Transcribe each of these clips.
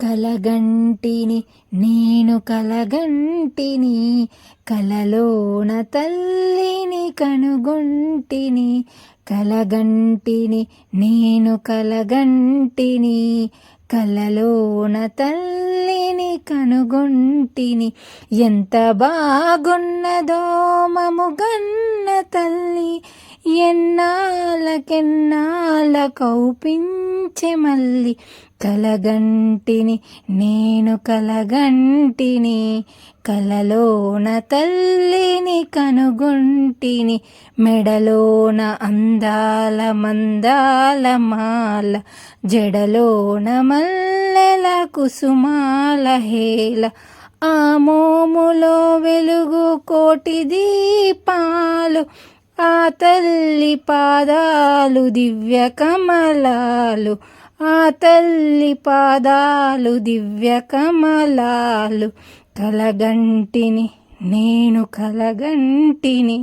కలగంటిని నేను కలగంటిని కలలోన తల్లిని కనుగొంటిని కలగంటిని నేను కలగంటిని కలలోన తల్లిని కనుగొంటిని. ఎంత బాగున్నదో మముగన్న తల్లి ఎన్నాళ్ళకెన్నాళ్ళ కౌపించె మల్లి కలగంటిని నేను కలగంటిని కలలోన తల్లిని కనుగొంటిని మెడలోన అందాల మందాల మాల జడలోన మల్లెల కుసుమాల హేల ఆ మోములో వెలుగు కోటి దీపాలు ఆ తల్లి పాదాలు దివ్య కమలాలు ఆ తల్లి పాదాలు దివ్య కమలాలు కలగంటిని నేను కలగంటిని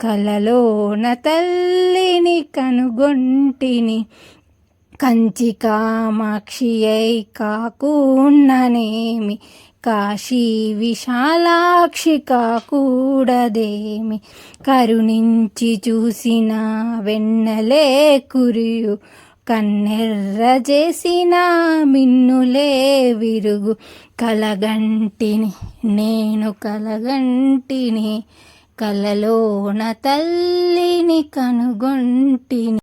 కలలోన తల్లిని కనుగొంటిని కంచి కామాక్షి అయి కాకున్ననేమి కాశీ విశాలాక్షి కాకూడదేమి కరుణించి చూసిన వెన్నలే కురియు కన్నెర్ర చేసిన మిన్నులే విరుగు కలగంటిని నేను కలగంటిని కలలోన తల్లిని కనుగొంటిని.